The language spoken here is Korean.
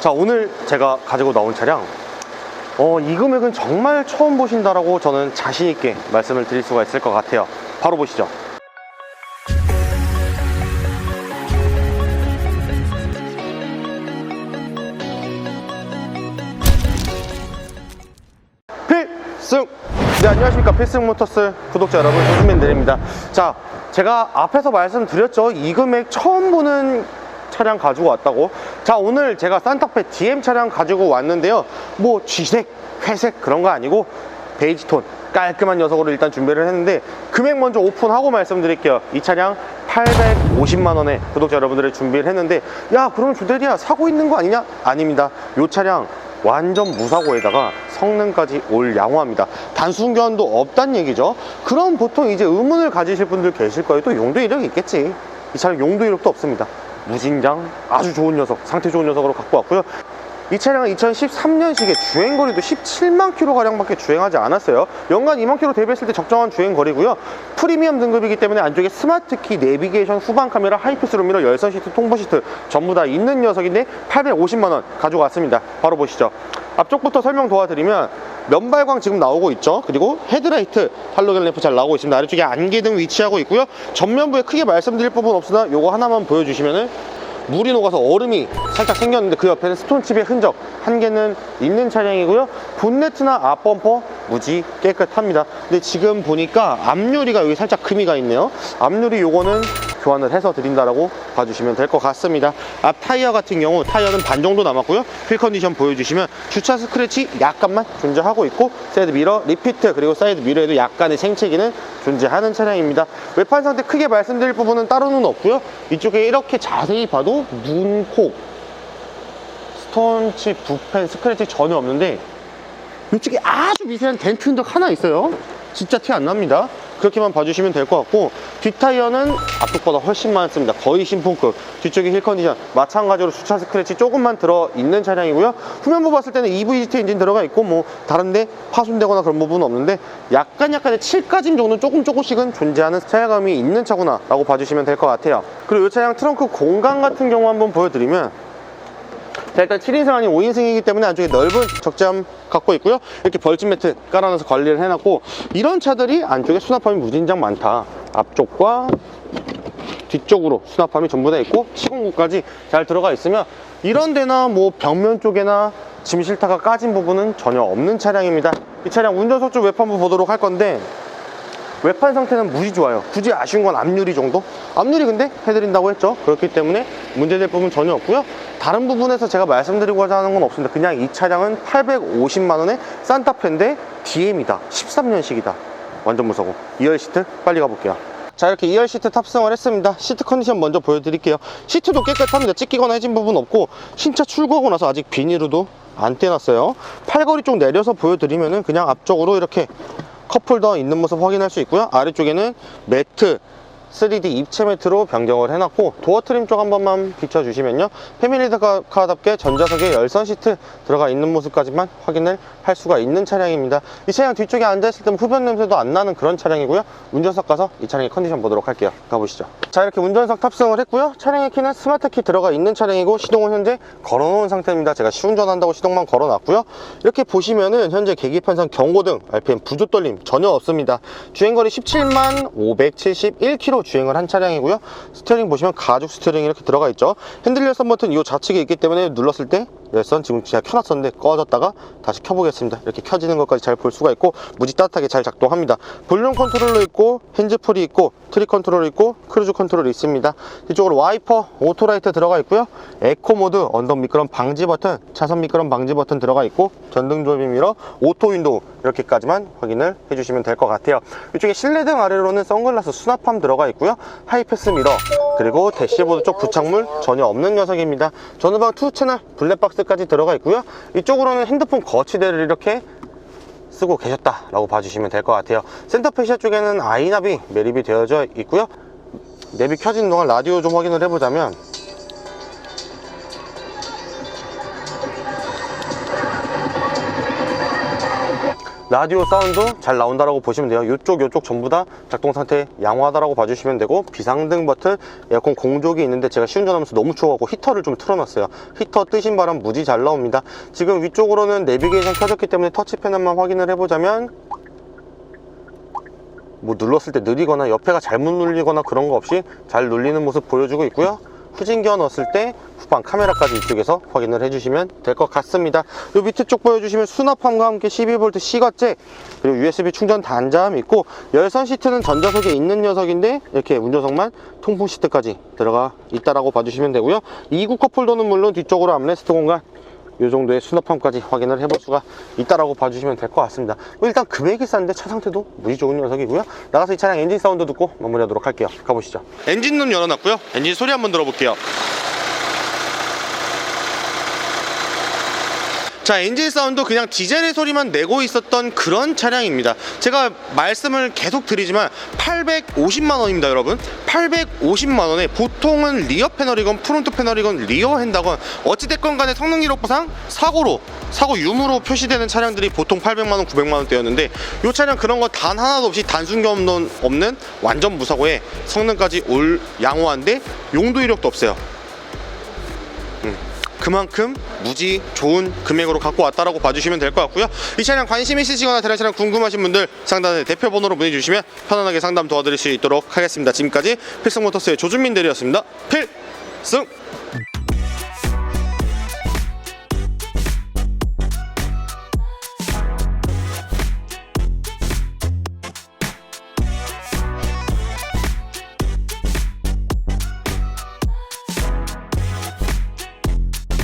자 오늘 제가 가지고 나온 차량 어, 이 금액은 정말 처음 보신다라고 저는 자신 있게 말씀을 드릴 수가 있을 것 같아요 바로 보시죠 필승! 네, 안녕하십니까. 필승 모터스 구독자 여러분, 조준민들입니다. 자, 제가 앞에서 말씀드렸죠. 이 금액 처음 보는 차량 가지고 왔다고. 자, 오늘 제가 산타페 DM 차량 가지고 왔는데요. 뭐, 쥐색, 회색 그런 거 아니고, 베이지 톤, 깔끔한 녀석으로 일단 준비를 했는데, 금액 먼저 오픈하고 말씀드릴게요. 이 차량 850만원에 구독자 여러분들의 준비를 했는데, 야, 그럼 주대리야, 사고 있는 거 아니냐? 아닙니다. 이 차량 완전 무사고에다가 성능까지 올 양호합니다. 단순 교환도 없단 얘기죠. 그럼 보통 이제 의문을 가지실 분들 계실 거예요. 또 용도 이력이 있겠지. 이 차량 용도 이력도 없습니다. 무진장 아주 좋은 녀석, 상태 좋은 녀석으로 갖고 왔고요. 이 차량은 2013년식에 주행거리도 17만 킬로 가량밖에 주행하지 않았어요. 연간 2만 킬로 대비했을 때 적정한 주행거리고요. 프리미엄 등급이기 때문에 안쪽에 스마트키, 내비게이션, 후방 카메라, 하이패스 룸 미러, 열선 시트, 통보 시트 전부 다 있는 녀석인데 850만원 가져왔습니다. 바로 보시죠. 앞쪽부터 설명 도와드리면 면발광 지금 나오고 있죠. 그리고 헤드라이트 할로겐 램프 잘 나오고 있습니다. 아래쪽에 안개등 위치하고 있고요. 전면부에 크게 말씀드릴 부분 없으나 요거 하나만 보여주시면은 물이 녹아서 얼음이 살짝 생겼는데 그 옆에는 스톤칩의 흔적 한 개는 있는 차량이고요 본네트나 앞범퍼 무지 깨끗합니다. 근데 지금 보니까 앞유리가 여기 살짝 금이가 있네요. 앞유리 요거는 교환을 해서 드린다라고 봐주시면 될 것 같습니다. 앞 타이어 같은 경우 타이어는 반 정도 남았고요. 휠 컨디션 보여주시면 주차 스크래치 약간만 존재하고 있고 사이드 미러 리피트 그리고 사이드 미러에도 약간의 생채기는 존재하는 차량입니다. 외판 상태 크게 말씀드릴 부분은 따로는 없고요. 이쪽에 이렇게 자세히 봐도 눈, 코 스톤칩, 붓펜, 스크래치 전혀 없는데 이쪽에 아주 미세한 덴트 흔적 하나 있어요. 진짜 티 안 납니다. 그렇게만 봐주시면 될 것 같고 뒷타이어는 앞쪽보다 훨씬 많습니다. 거의 신품급. 뒤쪽에 힐 컨디션 마찬가지로 주차 스크래치 조금만 들어있는 차량이고요. 후면부 봤을 때는 EVGT 엔진 들어가 있고 뭐 다른데 파손되거나 그런 부분은 없는데 약간 약간의 칠까짐 정도는 조금 조금씩은 존재하는 차량감이 있는 차구나 라고 봐주시면 될 것 같아요. 그리고 이 차량 트렁크 공간 같은 경우 한번 보여드리면 자 일단 7인승 아닌 5인승이기 때문에 안쪽에 넓은 적재함 갖고 있고요. 이렇게 벌집 매트 깔아놔서 관리를 해놨고 이런 차들이 안쪽에 수납함이 무진장 많다. 앞쪽과 뒤쪽으로 수납함이 전부 다 있고 시공구까지 잘 들어가 있으면 이런 데나 뭐 벽면 쪽에나 짐 실타가 까진 부분은 전혀 없는 차량입니다. 이 차량 운전석 쪽 외판부 보도록 할 건데 외판 상태는 무지 좋아요. 굳이 아쉬운 건 앞유리 정도? 앞유리 근데 해드린다고 했죠. 그렇기 때문에 문제될 부분 전혀 없고요 다른 부분에서 제가 말씀드리고자 하는 건 없습니다. 그냥 이 차량은 850만원에 산타페인데 DM이다. 13년식이다. 완전 무서워. 2열 시트 빨리 가볼게요. 자 이렇게 2열 시트 탑승을 했습니다. 시트 컨디션 먼저 보여드릴게요. 시트도 깨끗합니다. 찢기거나 해진 부분 없고 신차 출고하고 나서 아직 비닐로도 안 떼놨어요. 팔걸이 쪽 내려서 보여드리면 은 그냥 앞쪽으로 이렇게 컵홀더 있는 모습 확인할 수 있고요. 아래쪽에는 매트 3D 입체 매트로 변경을 해놨고 도어 트림 쪽 한 번만 비춰주시면요. 패밀리카답게 전자석에 열선 시트 들어가 있는 모습까지만 확인을 할 수가 있는 차량입니다. 이 차량 뒤쪽에 앉아있을 때 흡연 냄새도 안 나는 그런 차량이고요. 운전석 가서 이 차량의 컨디션 보도록 할게요. 가보시죠. 자 이렇게 운전석 탑승을 했고요. 차량의 키는 스마트 키 들어가 있는 차량이고 시동은 현재 걸어놓은 상태입니다. 제가 시운전한다고 시동만 걸어놨고요. 이렇게 보시면은 현재 계기판상 경고등 RPM 부조 떨림 전혀 없습니다. 주행거리 17만 571km 주행을 한 차량이고요. 스티어링 보시면 가죽 스티어링 이렇게 들어가 있죠. 핸들 열 선 버튼 이 좌측에 있기 때문에 눌렀을 때 열선 지금 제가 켜놨었는데 꺼졌다가 다시 켜보겠습니다. 이렇게 켜지는 것까지 잘 볼 수가 있고 무지 따뜻하게 잘 작동합니다. 볼륨 컨트롤러 있고 핸즈풀이 있고 트리 컨트롤 있고 크루즈 컨트롤이 있습니다. 뒤쪽으로 와이퍼 오토라이트 들어가 있고요. 에코 모드 언덕 미끄럼 방지 버튼 차선 미끄럼 방지 버튼 들어가 있고 전등 조립 미러 오토 윈도우 이렇게까지만 확인을 해주시면 될 것 같아요. 이쪽에 실내등 아래로는 선글라스 수납함 들어가 있고요. 하이패스 미러 그리고 대시보드 쪽 부착물 전혀 없는 녀석입니다. 전후방 투 채널 블랙박스 까지 들어가 있고요. 이쪽으로는 핸드폰 거치대를 이렇게 쓰고 계셨다라고 봐주시면 될 것 같아요. 센터 페시아 쪽에는 아이나비 매립이 되어져 있고요. 내비 켜진 동안 라디오 좀 확인을 해보자면 라디오 사운드 잘 나온다라고 보시면 돼요. 이쪽 이쪽 전부 다 작동 상태 양호하다라고 봐주시면 되고 비상등 버튼 에어컨 공조기 있는데 제가 시운전하면서 너무 추워갖고 히터를 좀 틀어놨어요. 히터 뜨신 바람 무지 잘 나옵니다. 지금 위쪽으로는 내비게이션 켜졌기 때문에 터치펜 한번 확인을 해보자면 뭐 눌렀을 때 느리거나 옆에가 잘못 눌리거나 그런 거 없이 잘 눌리는 모습 보여주고 있고요. 후진 기어 넣었을 때 후방 카메라까지 이쪽에서 확인을 해주시면 될 것 같습니다. 요 밑에 쪽 보여주시면 수납함과 함께 12V C거잭 그리고 USB 충전 단자함 있고 열선 시트는 전자석에 있는 녀석인데 이렇게 운전석만 통풍 시트까지 들어가 있다라고 봐주시면 되고요. 2구 컵홀더는 물론 뒤쪽으로 암레스트 공간 이 정도의 수납함까지 확인을 해볼 수가 있다라고 봐주시면 될 것 같습니다. 뭐 일단 금액이 싼데 차 상태도 무지 좋은 녀석이고요. 나가서 이 차량 엔진 사운드 듣고 마무리하도록 할게요. 가보시죠. 엔진룸 열어놨고요. 엔진 소리 한번 들어볼게요. 자 엔진 사운드 그냥 디젤의 소리만 내고 있었던 그런 차량입니다. 제가 말씀을 계속 드리지만 850만 원입니다 여러분. 850만 원에 보통은 리어 패널이건 프론트 패널이건 리어 핸다건 어찌됐건 간에 성능 기록부상 사고로 사고 유무로 표시되는 차량들이 보통 800만 원 900만 원대였는데 이 차량 그런 거 단 하나도 없이 단순 경험 없는 완전 무사고에 성능까지 올 양호한데 용도 이력도 없어요 그만큼 무지 좋은 금액으로 갖고 왔다라고 봐주시면 될 것 같고요. 이 차량 관심 있으시거나 다른 차량 궁금하신 분들 상단에 대표 번호로 문의 주시면 편안하게 상담 도와드릴 수 있도록 하겠습니다. 지금까지 필승모터스의 조준민 대리였습니다. 필승!